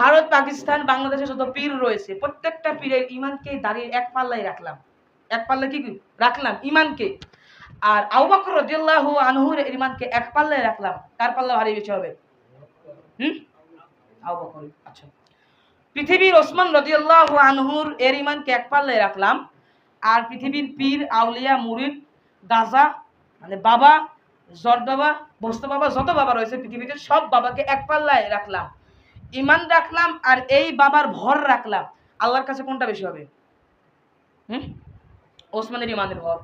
ভারত, পাকিস্তান বাংলাদেশে যত পীর রয়েছে, প্রত্যেকটা পীরের ইমানকে দাঁড়িয়ে এক পাল্লাই রাখলাম। এক পাল্লা কি? রাখলাম ইমানকে আর আবু বকর রাদিয়াল্লাহু আনহুর ইমানকে এক পাল্লায় রাখলাম। কার পাল্লা ভারী বেশি হবে? হুম? আবু আচ্ছা। পৃথিবীর ওসমান রাদিয়াল্লাহু আনহুর এর ইমানকে এক পাল্লায় রাখলাম। আর পৃথিবীর পীর, আউলিয়া, মুরিদ, গাজা মানে বাবা জট বাবা বস্ত বাবা, যত বাবা রয়েছে পৃথিবীতে, সব বাবাকে এক পাল্লায় রাখলাম। ইমান রাখলাম আর এই বাবার ভর রাখলাম। আল্লাহর কাছে কোনটা বেশি হবে? হুম? ওসমানের ইমানের ভর।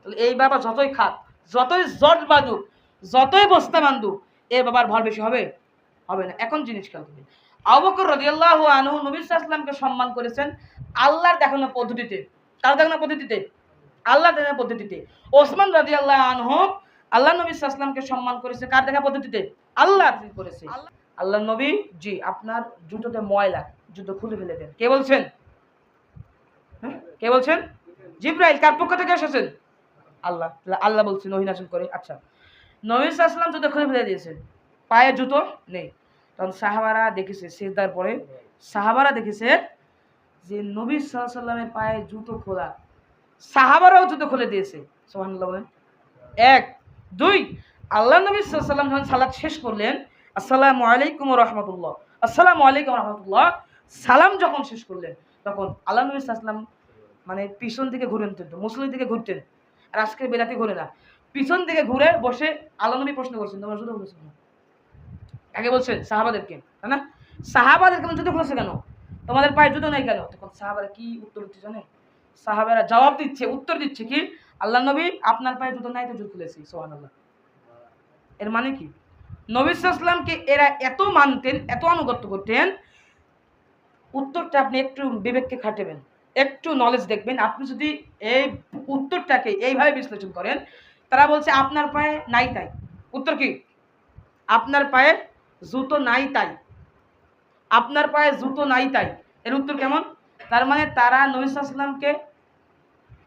তাহলে এই বাবা যতই খাক, যতই জট বাঁধুক, যতই বস্তা বান্ধুক এই বাবার ভর বেশি হবে? হবে না। এখন জিনিস খেয়াল করবে আবকর রদিয়াল্লাহ আনহু নবী সাল্লামকে সম্মান করেছেন আল্লাহর দেখানো পদ্ধতিতে। কার দেখানো পদ্ধতিতে? আল্লাহ দেখানো পদ্ধতিতে। ওসমান রাদিয়াল্লাহ আনহু আল্লাহ নবী সম্মান করেছে কার দেখা পদ্ধতিতে? আল্লাহ করেছে। আল্লাহ নবী, জি, আপনার জুতোতে ময়লা, জুতো খুলে ফেলে দেন। কে বলছেন? হ্যাঁ? কে বলছেন? জিব্রাইল, কার পক্ষ থেকে এসেছেন? আল্লাহ আল্লাহ বলছেন নহিন আসন করে। আচ্ছা নবী সাল্লাম জুতো খুলে ফেলে দিয়েছেন। পায়ে জুতো নেই। তখন সাহাবারা দেখেছে, সেজদার পরে সাহাবারা দেখেছে যে নবী সাল্লামের পায়ে জুতো খোলা। সাহাবারাও জুতো খুলে দিয়েছে। সোহান এক, দুই, আল্লাহ নবী সাল্লাম যখন সালাদ শেষ করলেন আসসালামু আলাইকুম রহমতুল্লাহ। আসসালামু আলাইকুম রহমতুল্লাহ। সালাম যখন শেষ করলেন, তখন আল্লাহ নবী সাল্লাম মানে পিছন দিকে ঘুরে নিতেন মুসলিম দিকে ঘুরতেন। আর আজকের বেলাতে ঘুরে না। পিছন দিকে ঘুরে বসে আল্লাহ নবী প্রশ্ন করছেন, তোমার জুতো খুলেছে কেন? আগে বলছেন সাহাবাদেরকে, তাই না? সাহাবাদের কেন জুতো খুলেছে কেন? তোমাদের পায়ে জুতো নেই কেন? তখন সাহাবারা কি উত্তর দিচ্ছে জানে সাহাবারা জবাব দিচ্ছে, উত্তর দিচ্ছে কি? আল্লাহ নবী, আপনার পায়ে জুতো নাই তো, জুতো খুলেছি সোহান এর মানে কি? নবী সাল্লামকে এরা এত মানতেন, এত আনুগত্য করতেন, উত্তরটা আপনি একটু বিবেককে খাটাবেন, একটু নলেজ দেখবেন। আপনি যদি এই উত্তরটাকে এইভাবে বিশ্লেষণ করেন, তারা বলছে, আপনার পায়ে নাই তাই। উত্তর কি? আপনার পায়ে জুতো নাই তাই। আপনার পায়ে জুতো নাই তাই। এর উত্তর কেমন? তার মানে তারা নবী সাল্লামকে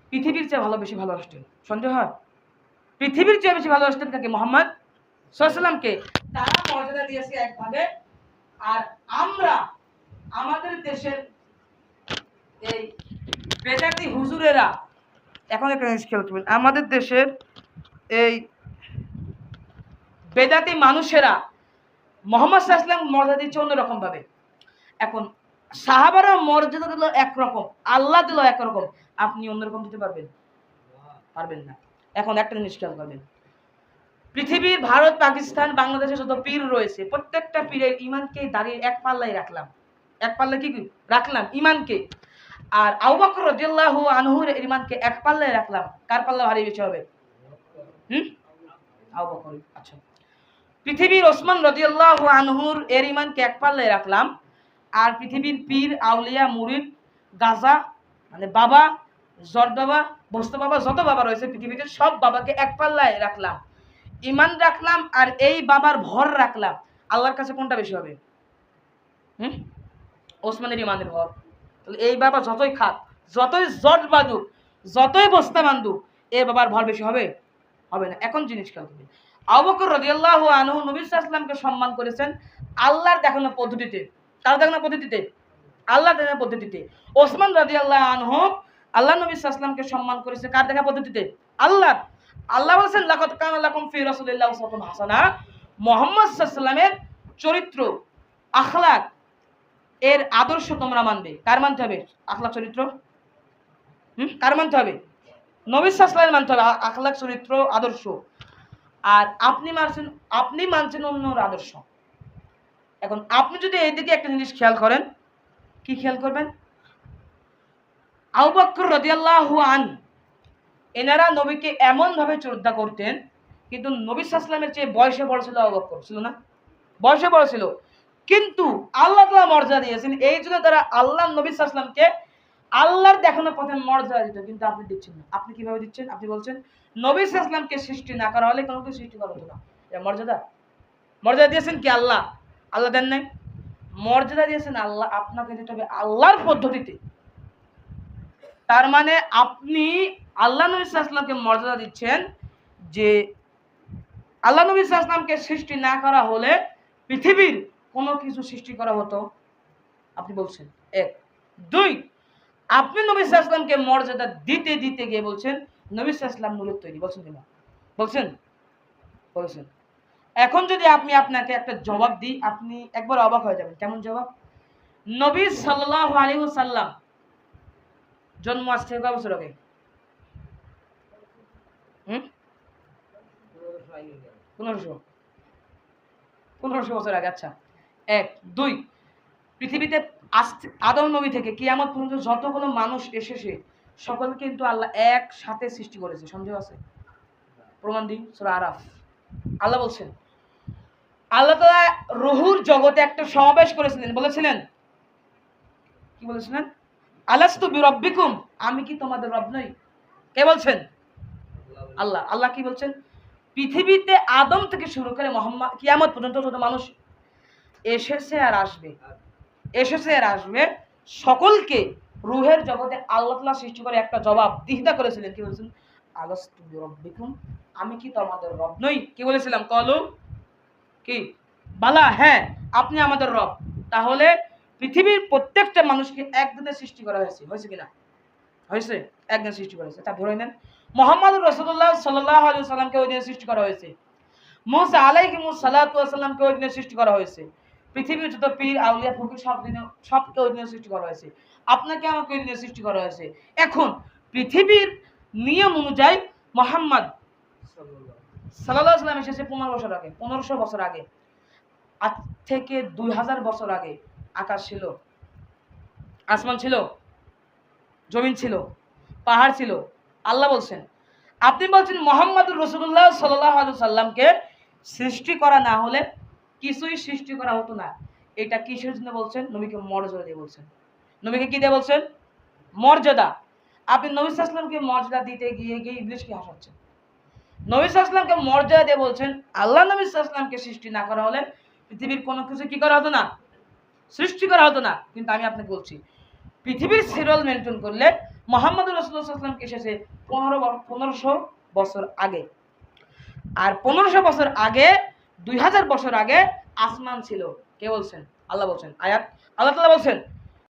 পৃথিবীর চেয়ে ভালো বেশি ভালোবাসতেন। সন্দেহ হয়? পৃথিবীর চেয়ে বেশি ভালোবাসতেন কাকে? মোহাম্মদ সাল্লামকে তারা মর্যাদা দিয়েছে একভাবে। আর আমরা আমাদের দেশের এই বেদাতি হুজুরেরা এখন একটা জিনিস খেয়াল করবেন, আমাদের দেশের এই বেদাতি মানুষেরা মোহাম্মদ সাল্লাম মর্যাদা দিচ্ছে অন্যরকম ভাবে এখন সাহাবারা মর্যাদা দিল একরকম, আল্লাহ দিল একরকম, আপনি অন্যরকম দিতে পারবেন? পারবেন না। এখন একটা জিনিস খেয়াল করবেন পৃথিবীর ভারত, পাকিস্তান বাংলাদেশে যত পীর রয়েছে, প্রত্যেকটা পীরের ইমানকে দাঁড়িয়ে এক পাল্লাই রাখলাম। এক পাল্লা কি? রাখলাম ইমানকে আর আবু বকর রাদিয়াল্লাহু আনহুর ইমানকে এক পাল্লায় রাখলাম। কার পাল্লা ভারী বেশি হবে? হুম? আচ্ছা। পৃথিবীর ওসমান রাদিয়াল্লাহু আনহুর এর ইমানকে এক পাল্লায় রাখলাম। আর পৃথিবীর পীর, আউলিয়া, মুরিদ, গাজা মানে বাবা জট বাবা বস্ত বাবা, যত বাবা রয়েছে পৃথিবীতে, সব বাবাকে এক পাল্লায় রাখলাম। ইমান রাখলাম আর এই বাবার ভর রাখলাম। আল্লাহর কাছে কোনটা বেশি হবে? হুম? ওসমানের ইমানের ভর। তাহলে এই বাবা যতই খাক, যতই জট বাঁধুক, যতই বস্তা বান্ধুক এ বাবার ভর বেশি হবে? হবে না। এখন জিনিস খেয়াল করবে আবকর রদিয়াল্লাহ আনহু নবী সম্মান করেছেন আল্লাহর দেখানো পদ্ধতিতে। কার দেখানো পদ্ধতিতে? আল্লাহ দেখানো পদ্ধতিতে। ওসমান রাদিয়াল্লাহ আনহু আল্লাহ নবী সাল্লামকে সম্মান করেছে কার দেখা পদ্ধতিতে? আল্লাহ আল্লাহ বলছেন লাকাত কানা লাকুম ফি রাসূলিল্লাহি উসওয়াতুন হাসানা মুহাম্মদ সাল্লামের চরিত্র, আখলাক, এর আদর্শ তোমরা মানবে। কার মানতে হবে? আখলাক চরিত্র? হুম? কার মানতে হবে? নবী সাল্লামের মানতে হবে আখলাক চরিত্র, আদর্শ। আর আপনি মানছেন আপনি মানছেন অন্যর আদর্শ। এখন আপনি যদি এইদিকে একটা জিনিস খেয়াল করেন, কি খেয়াল করবেন? আবু বকর রাদিয়াল্লাহু আন এনারা নবীকে এমনভাবে শ্রদ্ধা করতেন, কিন্তু নবী সাল্লামের চেয়ে বয়সে বড় ছিল বকর, ছিল না? বয়সে বড় ছিল। কিন্তু আল্লাহ তাআলা মর্যাদা দিয়েছেন, এই জন্য তারা আল্লাহ নবী সাল্লামকে আল্লাহর দেখানোর পথে মর্যাদা দিত কিন্তু আপনি দিচ্ছেন না। আপনি কীভাবে দিচ্ছেন? আপনি বলছেন, নবী সাল্লামকে সৃষ্টি না করা হলে কোনো সৃষ্টি করা হতো না। মর্যাদা? মর্যাদা দিয়েছেন কি আল্লাহ? আল্লাহ দেন নাই? মর্যাদা দিয়েছেন আল্লাহ, আপনাকে দিতে হবে আল্লাহর পদ্ধতিতে। তার মানে আপনি আল্লাহ নবী সাল্লামকে মর্যাদা দিচ্ছেন যে আল্লাহ নবী সাল্লামকে সৃষ্টি না করা হলে পৃথিবীর কোনো কিছু সৃষ্টি করা হতো। আপনি বলছেন, এক। দুই, আপনি নবী সাল্লামকে মর্যাদা দিতে দিতে গিয়ে বলছেন, নবী সাল্লাম মূলত তৈরি। বলছেন কিনা? বলছেন, বলেছেন। এখন যদি আপনি আপনাকে একটা জবাব দিই, আপনি একবার অবাক হয়ে যাবেন। কেমন জবাব? নবী সাল্লাহ আলী সাল্লাম জন্ম আজ থেকে কয় বছর আগে? হুম? পনেরোশো। পনেরোশো বছর আগে আচ্ছা। এক, দুই, পৃথিবীতে আদম নবী থেকে কিয়ামত পর্যন্ত যতগুলো মানুষ এসেছে, সকল কিন্তু আল্লাহ একসাথে সৃষ্টি করেছে। সন্দেহ আছে? প্রমাণ দিই, সুরা আরাফ। আল্লাহ বলছেন, আল্লাহ তালা রুহুর জগতে একটা সমাবেশ করেছিলেন। বলেছিলেন, কি বলেছিলেন? আলাস্তু বিরব্বিকুম, আমি কি তোমাদের রব নই? কে বলছেন? আল্লাহ। আল্লাহ কি বলছেন? পৃথিবীতে আদম থেকে শুরু করে মোহাম্মদ কিয়ামত পর্যন্ত যত মানুষ এসেছে আর আসবে, এসেছে আর আসবে, সকলকে রুহের জগতে আল্লাহ তাআলা সৃষ্টি করে একটা জবাব দিহিতা করেছিলেন। কি বলছেন? আলাস্তু বিরব্বিকুম, আমি কি তোমাদের রব নই? কি বলেছিলাম? কলু, কি? বালা হ্যাঁ আপনি আমাদের রব। তাহলে পৃথিবীর প্রত্যেকটা মানুষকে একদিনে সৃষ্টি করা হয়েছে হয়েছে কিনা? হয়েছে? একদিন সৃষ্টি করা হয়েছে। তা ধরে নেন মোহাম্মদ রসুল্লাহ সাল্লামকে ওই দিনে সৃষ্টি করা হয়েছে। মুসা আলাইহি সাল্লাতামকে ওই দিনে সৃষ্টি করা হয়েছে। পৃথিবীর যত পীর, আউলিয়া, ফকির, সব দিনে, সবকে ওই দিনে সৃষ্টি করা হয়েছে। আপনাকে আমাকে ওই দিনে সৃষ্টি করা হয়েছে। এখন পৃথিবীর নিয়ম অনুযায়ী মোহাম্মদ সাল্লাহ সাল্লাম এসেছে পনেরো বছর আগে, পনেরোশো বছর আগে। আজ থেকে দুই হাজার বছর আগে আকাশ ছিল, আসমান ছিল জমিন ছিল, পাহাড় ছিল। আল্লাহ বলছেন, আপনি বলছেন মোহাম্মদুর রসুল্লাহ সাল্লাহ সাল্লামকে সৃষ্টি করা না হলে কিছুই সৃষ্টি করা হতো না। এটা কিসের জন্য বলছেন? নবীকে মর্যাদা দিয়ে বলছেন। নবীকে কি দিয়ে বলছেন? মর্যাদা। আপনি নবী মর্যাদা দিতে গিয়ে গিয়ে ইংলিশকে হাসাচ্ছেন। নবী সাল্লামকে মর্যাদা দিয়ে বলছেন, আল্লাহ নবী সৃষ্টি না করা হলে পৃথিবীর কোনো কিছু কি করা হতো না? সৃষ্টি করা হতো না। কিন্তু আমি আপনাকে বলছি পৃথিবীর সিরল মেনটেন করলেন মোহাম্মদ রসুল্লাহামকে এসেছে পনেরো পনেরোশো বছর আগে। আর পনেরোশো বছর আগে, দুই হাজার বছর আগে আসমান ছিল। কে বলছেন? আল্লাহ বলছেন। আয়াত? আল্লাহ তালা বলছেন